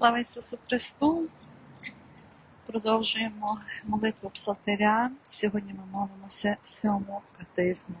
Слава Ісусу Христу! Продовжуємо молитву Псалтиря. Сьогодні ми молимося сьому катизму.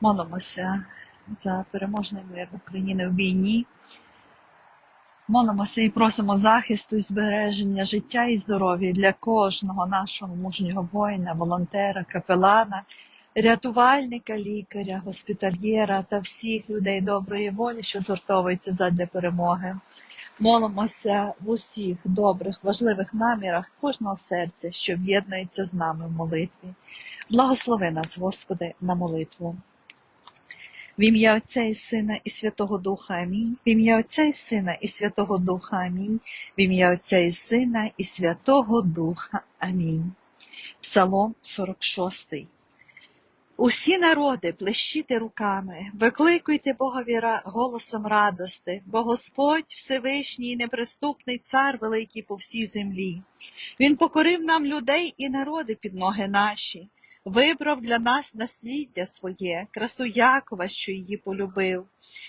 Молимося за переможний мир України в війні. Молимося і просимо захисту і збереження життя і здоров'я для кожного нашого мужнього воїна, волонтера, капелана, рятувальника, лікаря, госпітальєра та всіх людей доброї волі, що згуртовуються задля перемоги. Молимося в усіх добрих, важливих намірах кожного серця, що об'єднується з нами в молитві. Благослови нас, Господи, на молитву. В ім'я Отця і Сина і Святого Духа Амінь. В ім'я Отця і Сина і Святого Духа Амінь. В ім'я Отця і Сина і Святого Духа Амінь. Псалом 46. Усі народи, плещіте руками, викликуйте Богові голосом радости, бо Господь Всевишній і неприступний цар великий по всій землі. Він покорив нам людей і народи під ноги наші, вибрав для нас насліддя своє, красу Якова, що її полюбив.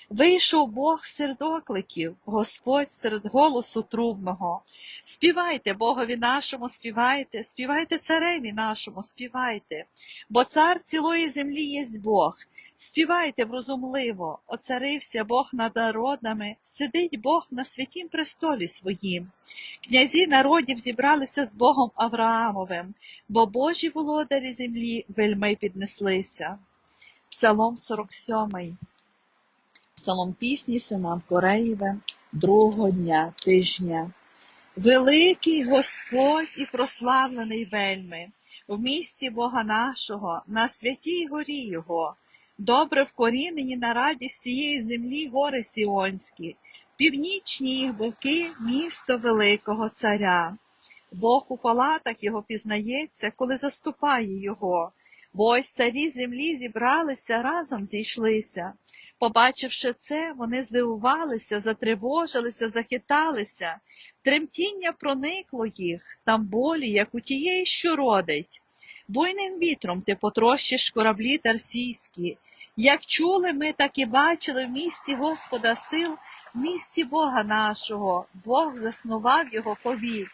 Вийшов Бог серед окликів, Господь серед голосу трубного. Співайте Богові нашому, співайте, співайте цареві нашому, співайте, бо цар цілої землі єсть Бог. Співайте врозумливо, оцарився Бог над народами, сидить Бог на святім престолі своїм. Князі народів зібралися з Богом Авраамовим, бо Божі володарі землі вельми піднеслися. Псалом 47. Псалом пісні синам Кореєвим другого дня тижня. Великий Господь і прославлений вельми, в місті Бога нашого, на святій горі Його, добре вкорінені на радість цієї землі гори Сіонські, північні їх боки місто великого царя. Бог у палатах його пізнається, коли заступає його, бо ось царі землі зібралися, разом зійшлися. Побачивши це, вони здивувалися, затривожилися, захиталися. Тремтіння проникло їх, там болі, як у тієї, що родить. Буйним вітром ти потрощиш кораблі тарсійські. Як чули ми, так і бачили в місті Господа сил, в місті Бога нашого, Бог заснував його повік.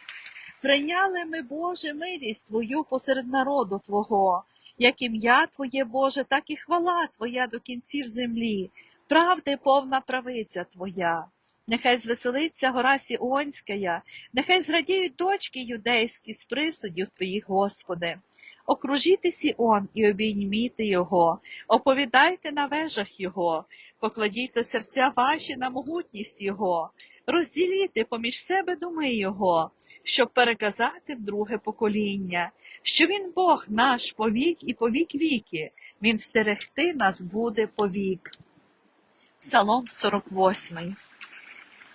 Прийняли ми, Боже, милість Твою посеред народу Твого, як ім'я Твоє, Боже, так і хвала Твоя до кінців землі, правди повна правиця Твоя. Нехай звеселиться гора Сіонська, нехай зрадіють дочки юдейські з присудів Твоїх, Господи. Окружіте Сіон і обійміте його, оповідайте на вежах його, покладійте серця ваші на могутність його, розділіте поміж себе думи його, щоб переказати в друге покоління, що він Бог наш повік і повік віки, він стерегти нас буде повік. Псалом 48.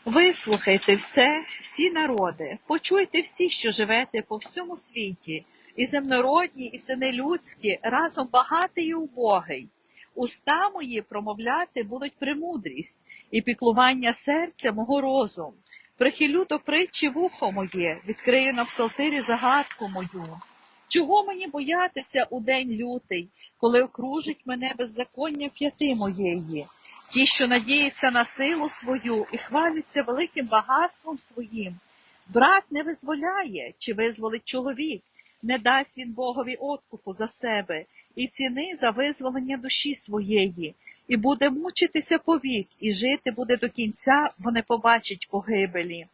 Вислухайте все, всі народи, почуйте всі, що живете по всьому світі, і земнородні, і сини людські, разом багатий і убогий. Уста мої промовляти будуть премудрість, і піклування серця мого розум. Прихилю до притчі вухо моє, відкрию на псалтирі загадку мою. Чого мені боятися у день лютий, коли окружить мене беззаконня п'яти моєї? Ті, що надіються на силу свою і хваляться великим багатством своїм. Брат не визволяє, чи визволить чоловік, не дасть він Богові откупу за себе і ціни за визволення душі своєї, і буде мучитися повік, і жити буде до кінця, бо не побачить погибелі.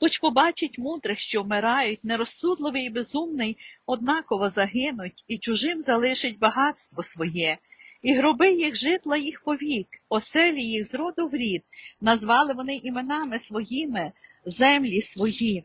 Хоч побачить мудрих, що вмирають, нерозсудливий і безумний, однаково загинуть, і чужим залишить багатство своє, і гроби їх житла їх повік, оселі їх з роду в рід, назвали вони іменами своїми, землі свої.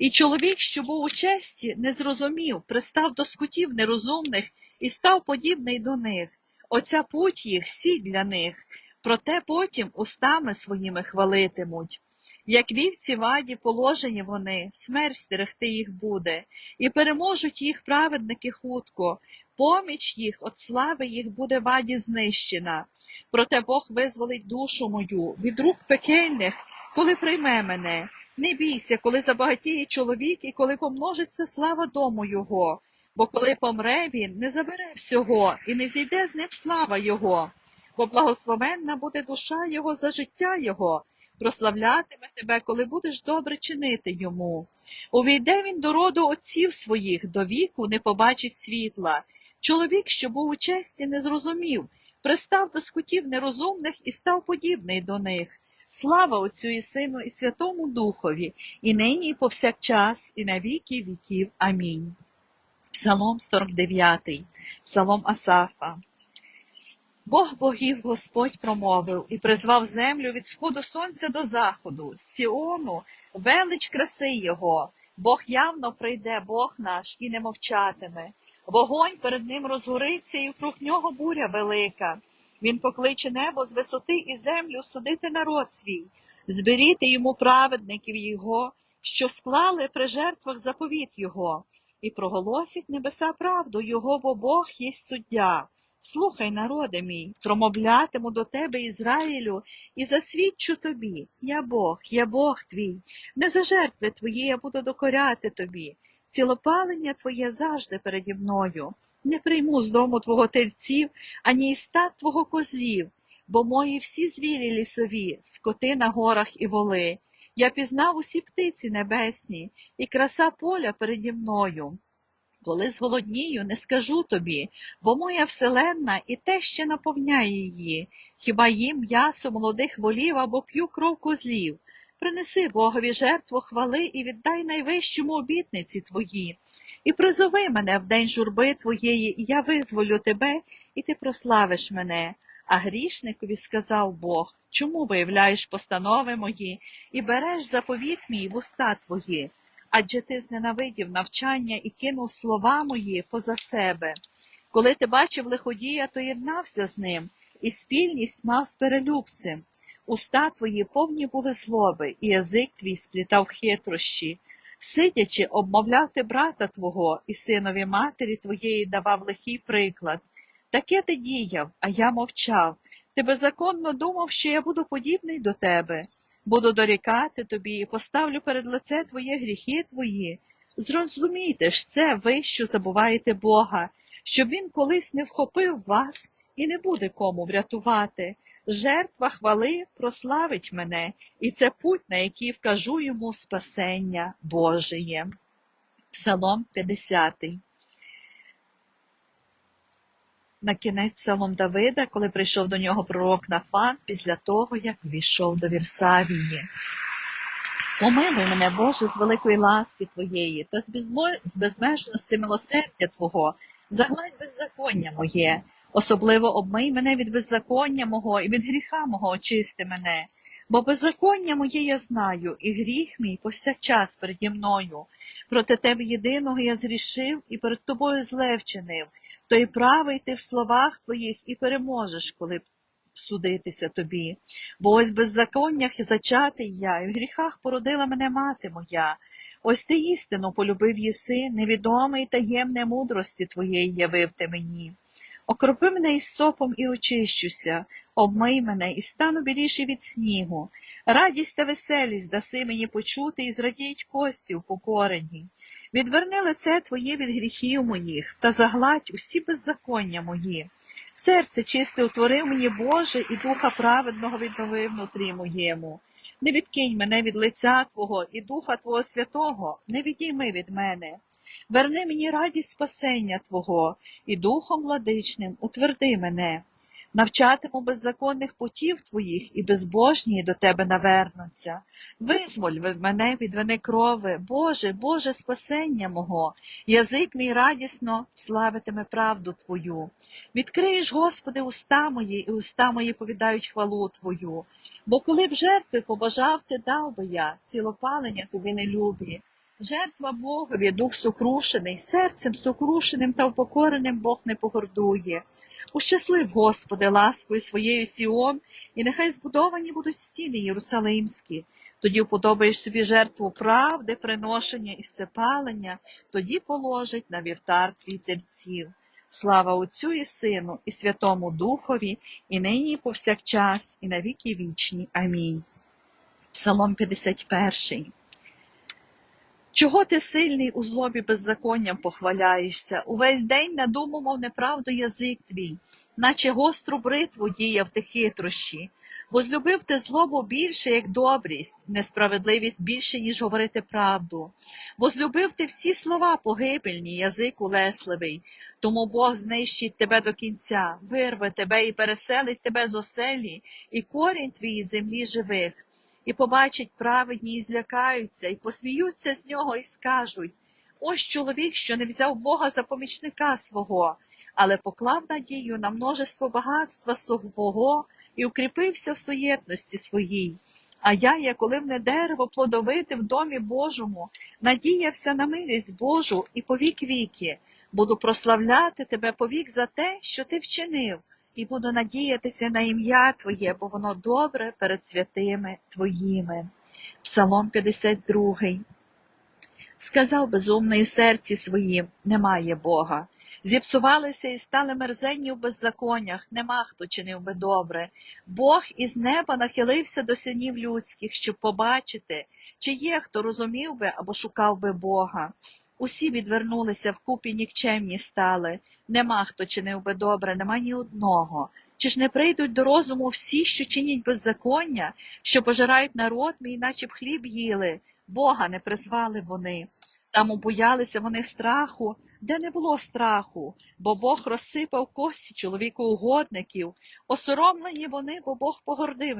І чоловік, що був у честі, не зрозумів, пристав до скутів нерозумних і став подібний до них. Оця путь їх сіль для них, проте потім устами своїми хвалитимуть. Як вівці ваді положені вони, смерть стерегти їх буде, і переможуть їх праведники хутко, поміч їх от слави їх буде ваді знищена. Проте Бог визволить душу мою від рук пекельних, коли прийме мене. Не бійся, коли забагатіє чоловік і коли помножиться слава дому його, бо коли помре він, не забере всього і не зійде з ним слава його. бо благословенна буде душа його за життя його, прославлятиме тебе, коли будеш добре чинити йому. Увійде він до роду отців своїх, до віку не побачить світла. Чоловік, що був у честі, не зрозумів, пристав до скутів нерозумних і став подібний до них. Слава Отцю і Сину, і Святому Духові, і нині, і повсякчас, і на віки віків. Амінь. Псалом 49, Псалом Асафа. Бог богів Господь промовив і призвав землю від сходу сонця до заходу, Сіону, велич краси його. Бог явно прийде, Бог наш, і не мовчатиме. Вогонь перед ним розгориться, і вкруг нього буря велика. Він покличе небо з висоти і землю судити народ свій, зберіти йому праведників його, що склали при жертвах заповіт його, і проголосять небеса правду його, бо Бог є суддя. Слухай, народе мій, промовлятиму до тебе, Ізраїлю, і засвідчу тобі. Я Бог, я Бог твій. Не за жертви твої я буду докоряти тобі. Цілопалення твоє завжди переді мною. Не прийму з дому твого тельців, ані із стад твого козлів, бо мої всі звірі лісові, скоти на горах і воли. Я пізнав усі птиці небесні, і краса поля переді мною. Коли зголоднію, не скажу тобі, бо моя вселенна і те ще наповняє її. Хіба їм м'ясо молодих волів або п'ю кров козлів. Принеси Богові жертву хвали і віддай найвищому обітниці твої. І призови мене в день журби твоєї, і я визволю тебе, і ти прославиш мене. А грішникові сказав Бог, чому виявляєш постанови мої і береш заповіт мій в уста твої? Адже ти зненавидів навчання і кинув слова мої поза себе. Коли ти бачив лиходія, то єднався з ним, і спільність мав з перелюбцем. Уста твої повні були злоби, і язик твій сплітав хитрощі. Сидячи, обмовляв ти брата твого, і синові матері твоєї давав лихий приклад. Таке ти діяв, а я мовчав. Ти беззаконно думав, що я буду подібний до тебе. Буду дорікати тобі і поставлю перед лице твоє гріхи твої. Зрозумійте ж це ви, що забуваєте Бога, щоб він колись не вхопив вас і не буде кому врятувати. Жертва хвали прославить мене, і це путь, на який вкажу йому спасення Божеє. Псалом 50. На кінець псалом Давида, коли прийшов до нього пророк Нафан, після того, як війшов до Вірсавії. Помилуй мене, Боже, з великої ласки Твоєї, та з, безмежності милосердя Твого, загладь беззаконня моє, особливо обмий мене від беззаконня мого і від гріха мого очисти мене. Бо беззаконня моє я знаю, і гріх мій повсякчас переді мною. Проти тебе єдиного я зрішив і перед тобою зле вчинив, то й правий ти в словах твоїх і переможеш, коли б судитися тобі. Бо ось в беззаконнях і зачатий я, і в гріхах породила мене мати моя. Ось ти істину полюбив єси, невідомий таємне мудрості твоєї явив ти мені. Окропи мене із сопом і очищуся, обмий мене і стану біліший від снігу. Радість та веселість даси мені почути і зрадіють кості у покоренні. Відверни лице твоє від гріхів моїх та загладь усі беззаконня мої. Серце чисте утворив мені Боже, і духа праведного відновив внутрі моєму. Не відкинь мене від лиця Твого і Духа Твого Святого, не відійми від мене. Верни мені радість спасення Твого, і Духом владичним утверди мене. Навчатиму беззаконних путів Твоїх, і безбожні до Тебе навернуться. Визволь мене від вини крови, Боже, Боже, спасення мого, язик мій радісно славитиме правду Твою. Відкриєш, Господи, уста мої, і уста мої повідають хвалу Твою. Бо коли б жертви побажав ти дав би я, цілопалення тобі не любі. Жертва Богові, дух сокрушений, серцем сокрушеним та впокореним Бог не погордує. Ущаслив, Господи, ласкою своєю Сіон, і нехай збудовані будуть стіни Єрусалимські. Тоді вподобаєш собі жертву правди, приношення і всепалення, тоді положить на вівтар твій тельців. Слава Отцю і Сину, і Святому Духові, і нині, і повсякчас, і на віки вічні. Амінь. Псалом 51. Чого ти сильний у злобі беззаконням похваляєшся? Увесь день надумував неправду язик твій, наче гостру бритву діяв ти хитрощі. Возлюбив ти злобу більше, як добрість, несправедливість більше, ніж говорити правду. Возлюбив ти всі слова погибельні, язик улесливий. Тому Бог знищить тебе до кінця, вирве тебе і переселить тебе з оселі, і корінь твій землі живих. І побачать праведні, і злякаються, і посміються з нього, і скажуть: ось чоловік, що не взяв Бога за помічника свого, але поклав надію на множество багатства свого і укріпився в суєтності своїй. А я, як оливне дерево плодовите в домі Божому, надіявся на милість Божу і по вік віки. Буду прославляти тебе повік за те, що ти вчинив, і буду надіятися на ім'я Твоє, бо воно добре перед святими Твоїми. Псалом 52. Сказав безумний серці своїм, немає Бога. Зіпсувалися і стали мерзенні в беззаконнях, нема хто чинив би добре. Бог із неба нахилився до синів людських, щоб побачити, чи є хто розумів би або шукав би Бога. Усі відвернулися вкупі нікчемні стали. Нема хто чинив би добре, нема ні одного. Чи ж не прийдуть до розуму всі, що чинять беззаконня, що пожирають народ мій, наче б хліб їли, Бога не призвали вони. Там обоялися вони страху, де не було страху, бо Бог розсипав кості чоловіку угодників, осоромлені вони, бо Бог погордив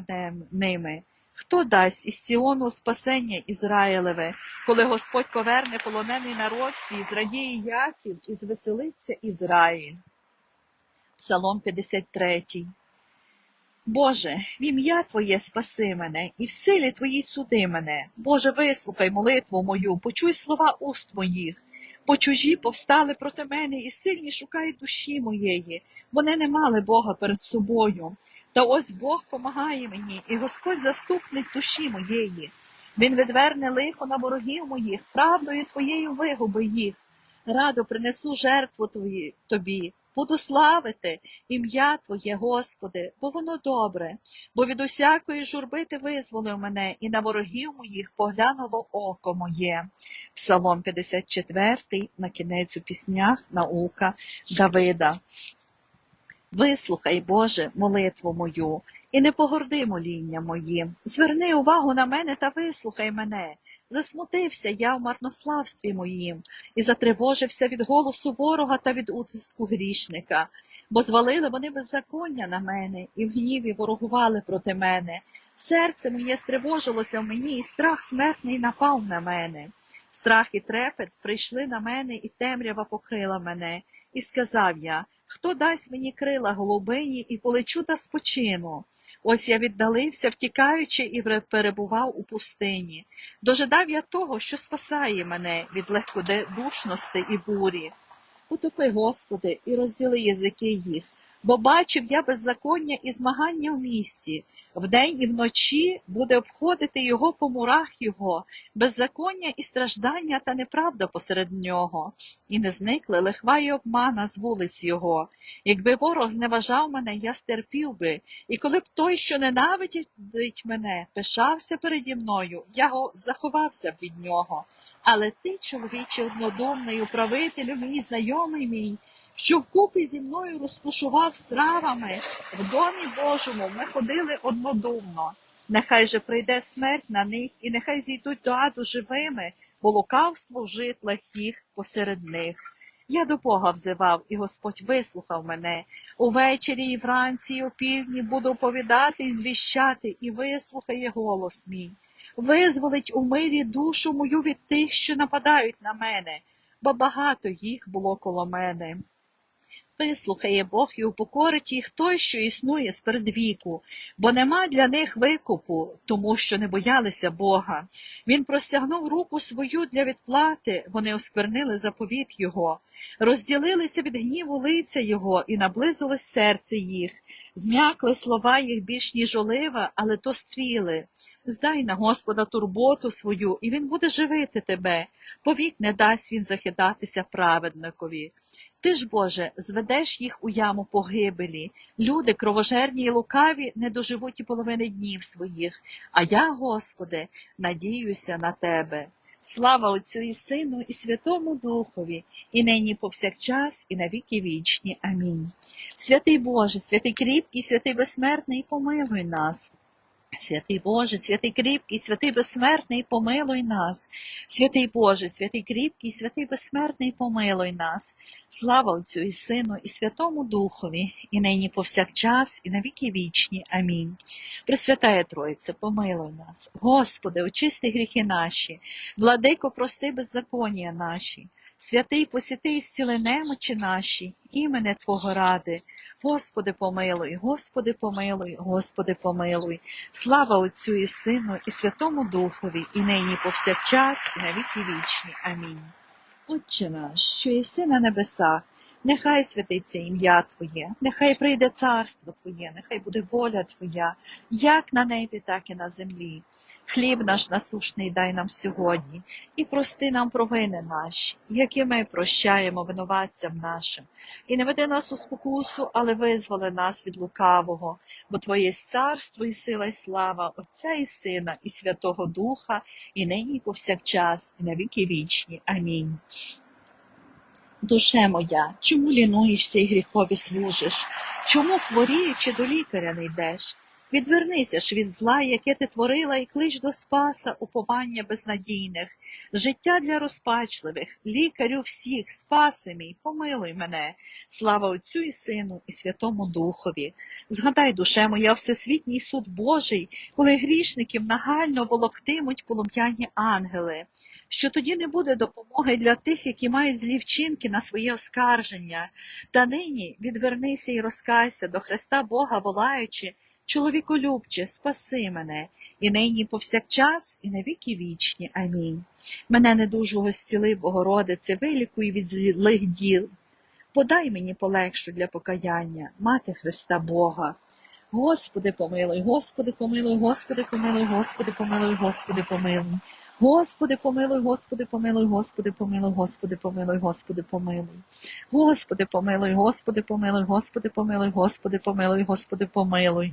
ними. Хто дасть із Сіону спасення Ізраїлеве, коли Господь поверне полонений народ свій, зрадіє Яків і звеселиться Ізраїль? Псалом 53. Боже, в ім'я Твоє спаси мене, і в силі Твоїй суди мене. Боже, вислухай молитву мою, почуй слова уст моїх. Бо чужі повстали проти мене і сильні шукають душі моєї. Вони не мали Бога перед собою. Та ось Бог помагає мені, і Господь заступник душі моєї. Він відверне лихо на ворогів моїх, правдою Твоєю вигуби їх. Радо принесу жертву твої, тобі, буду славити ім'я Твоє, Господи, бо воно добре, бо від усякої журби ти визволив мене, і на ворогів моїх поглянуло око моє. Псалом 54, на кінець у піснях, наука Давида. Вислухай, Боже, молитву мою, і не погорди моління моїм. Зверни увагу на мене та вислухай мене. Засмутився я в марнославстві моїм, і затривожився від голосу ворога та від утиску грішника, бо звалили вони беззаконня на мене, і в гніві ворогували проти мене. Серце моє стривожилося в мені, і страх смертний напав на мене. Страх і трепет прийшли на мене, і темрява покрила мене. І сказав я, хто дасть мені крила голубині, і полечу та спочину. Ось я віддалився, втікаючи, і перебував у пустині. Дожидав я того, що спасає мене від легкодушності і бурі. Утопи, Господи, і розділи язики їх, бо бачив я беззаконня і змагання в місті. Вдень і вночі буде обходити його по мурах його, беззаконня і страждання та неправда посеред нього, і не зникли лихва й обмана з вулиць його. Якби ворог зневажав мене, я стерпів би, і коли б той, що ненавидить мене, пишався переді мною, я заховався б від нього. Але ти, чоловіче однодумний, управителю мій, знайомий мій, що вкупі зі мною розкушував стравами, в домі Божому ми ходили однодумно. Нехай же прийде смерть на них, і нехай зійдуть до аду живими, бо лукавство в житлах їх посеред них. Я до Бога взивав, і Господь вислухав мене. Увечері і вранці, і опівдні буду оповідати і звіщати, і вислухає голос мій. Визволить у мирі душу мою від тих, що нападають на мене, бо багато їх було коло мене. Вислухає Бог і упокорить їх той, що існує спередвіку, бо нема для них викупу, тому що не боялися Бога. Він простягнув руку свою для відплати, вони осквернили заповіт Його, розділилися від гніву лиця Його і наблизилось серце їх. Зм'якли слова їх більш ніж олива, але то стріли. Здай на Господа турботу свою, і він буде живити тебе. Повік не дасть він захидатися праведникові. Ти ж, Боже, зведеш їх у яму погибелі. Люди, кровожерні й лукаві, не доживуть і половини днів своїх. А я, Господи, надіюся на Тебе. Слава Отцю і Сину, і Святому Духові, і нині повсякчас, і на віки вічні. Амінь. Святий Боже, святий кріпкий, святий безсмертний, помилуй нас. Святий Боже, святий кріпкий, святий безсмертний, помилуй нас. Святий Боже, святий кріпкий, святий безсмертний, помилуй нас. Слава Отцю і Сину, і Святому Духові, і нині повсякчас, і на віки вічні. Амінь. Пресвятая Троїце, помилуй нас. Господи, очисти гріхи наші, владико, прости беззаконня наші. Святий посіти зціли немочі наші, імене Твого ради. Господи, помилуй, Господи, помилуй, Господи, помилуй. Слава Отцю і Сину, і Святому Духові, і нині повсякчас, і на віки вічні. Амінь. Отче наш, що єси на небесах, нехай святиться ім'я Твоє, нехай прийде царство Твоє, нехай буде воля Твоя, як на небі, так і на землі. Хліб наш насушний дай нам сьогодні, і прости нам провини наші, як і ми прощаємо винуватцям нашим. І не веди нас у спокусу, але визволи нас від лукавого, бо Твоє царство і сила, і слава Отця і Сина, і Святого Духа, і нині, і повсякчас, і на віки вічні. Амінь. Душе моя, чому лінуєшся і гріхові служиш? Чому хворіючи до лікаря не йдеш? Відвернися ж від зла, яке ти творила, і клич до спаса уповання безнадійних, життя для розпачливих, лікарю всіх, спаси мій, помилуй мене, слава Отцю і Сину, і Святому Духові. Згадай, душе моя, всесвітній суд Божий, коли грішників нагально волоктимуть полум'яні ангели, що тоді не буде допомоги для тих, які мають злі вчинки на своє оскарження. Та нині відвернися і розкайся до Христа Бога, волаючи, Чоловіколюбче, спаси мене, і нині повсякчас, і на віки вічні. Амінь. Мене недужого зціли, Богородице, вилікуй від злих діл. Подай мені полегшу для покаяння, мати Христа Бога. Господи, помилуй, Господи, помилуй, Господи, помилуй, Господи, помилуй, Господи, помилуй. Господи, помилуй, Господи, помилуй, Господи, помилуй, Господи, помилуй, Господи, помилуй. Господи, помилуй, Господи, помилуй, Господи, помилуй, Господи, помилуй, Господи, помилуй.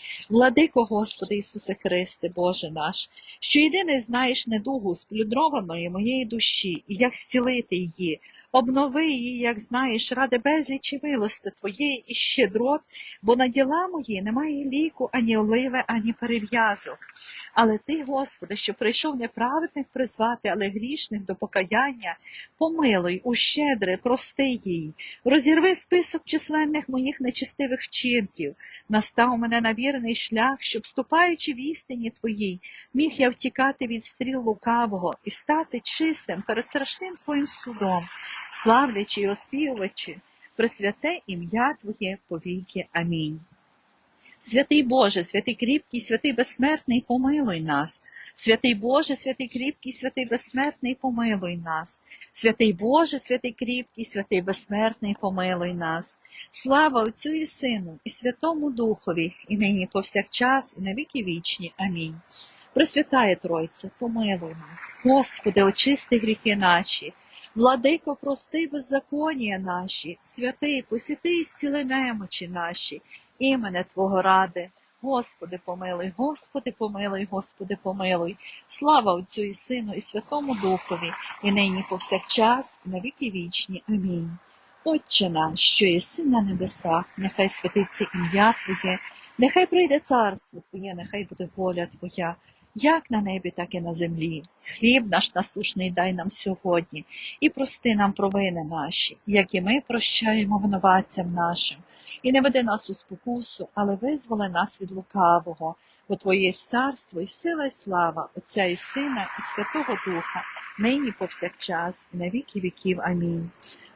Владико, Господи Ісусе Христе, Боже наш, що єдиний знаєш недугу сплюдрованої моєї душі, і як зцілити її, обнови її, як знаєш, ради безлічі милости Твоєї і щедрот, бо на діла мої немає ліку, ані оливи, ані перев'язок. Але Ти, Господи, що прийшов неправедних призвати, але грішних до покаяння, помилуй, ущедри, прости їй, розірви список численних моїх нечистивих вчинків, настав мене на вірний шлях, щоб, ступаючи в істині Твоїй, міг я втікати від стріл лукавого і стати чистим перед страшним Твоїм судом, славлячи й оспівувачи, пресвяте ім'я Твоє повіки. Амінь. Святий Боже, святий кріпкий, святий безсмертний, помилуй нас. Святий Боже, святий кріпкий, святий безсмертний, помилуй нас. Святий Боже, святий кріпкий, святий безсмертний, помилуй нас. Слава Отцю і Сину, і Святому Духові, і нині повсякчас, і на віки вічні. Амінь. Пресвятає Тройце, помилуй нас. Господи, очисти гріхи наші. Владико, прости беззаконня наші, святий, посіти і зціли немочі наші, імене Твого ради. Господи, помилуй, Господи, помилуй, Господи, помилуй. Слава Отцю і Сину, і Святому Духові, і нині повсякчас, і на віки вічні. Амінь. Отче наш, що єси на небесах, нехай святиться ім'я Твоє, нехай прийде царство Твоє, нехай буде воля Твоя, як на небі, так і на землі. Хліб наш насушний дай нам сьогодні, і прости нам провини наші, як і ми прощаємо винуватцям нашим. І не веди нас у спокусу, але визволи нас від лукавого, бо Твоє є царство і сила, і слава Отця і Сина, і Святого Духа, нині повсякчас, і на віки віків. Амінь.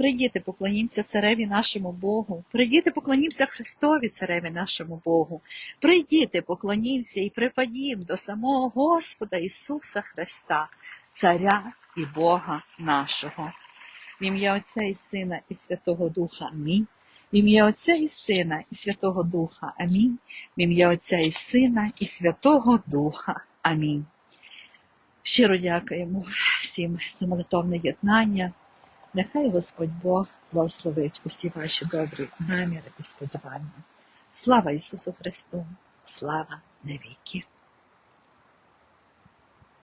Прийдіте, поклонімося цареві нашому Богу. Прийдіте, поклонімося Христові, цареві нашому Богу. Прийдіте, поклонімося і припадім до самого Господа Ісуса Христа, Царя і Бога нашого. В ім'я Отця і Сина і Святого Духа. Амінь. В ім'я Отця і Сина і Святого Духа. Амінь. В ім'я Отця і Сина і Святого Духа. Амінь. Щиро дякуємо всім за молитовне єднання. Нехай Господь Бог благословить усі ваші добрі наміри і сподівання. Слава Ісусу Христу! Слава навіки!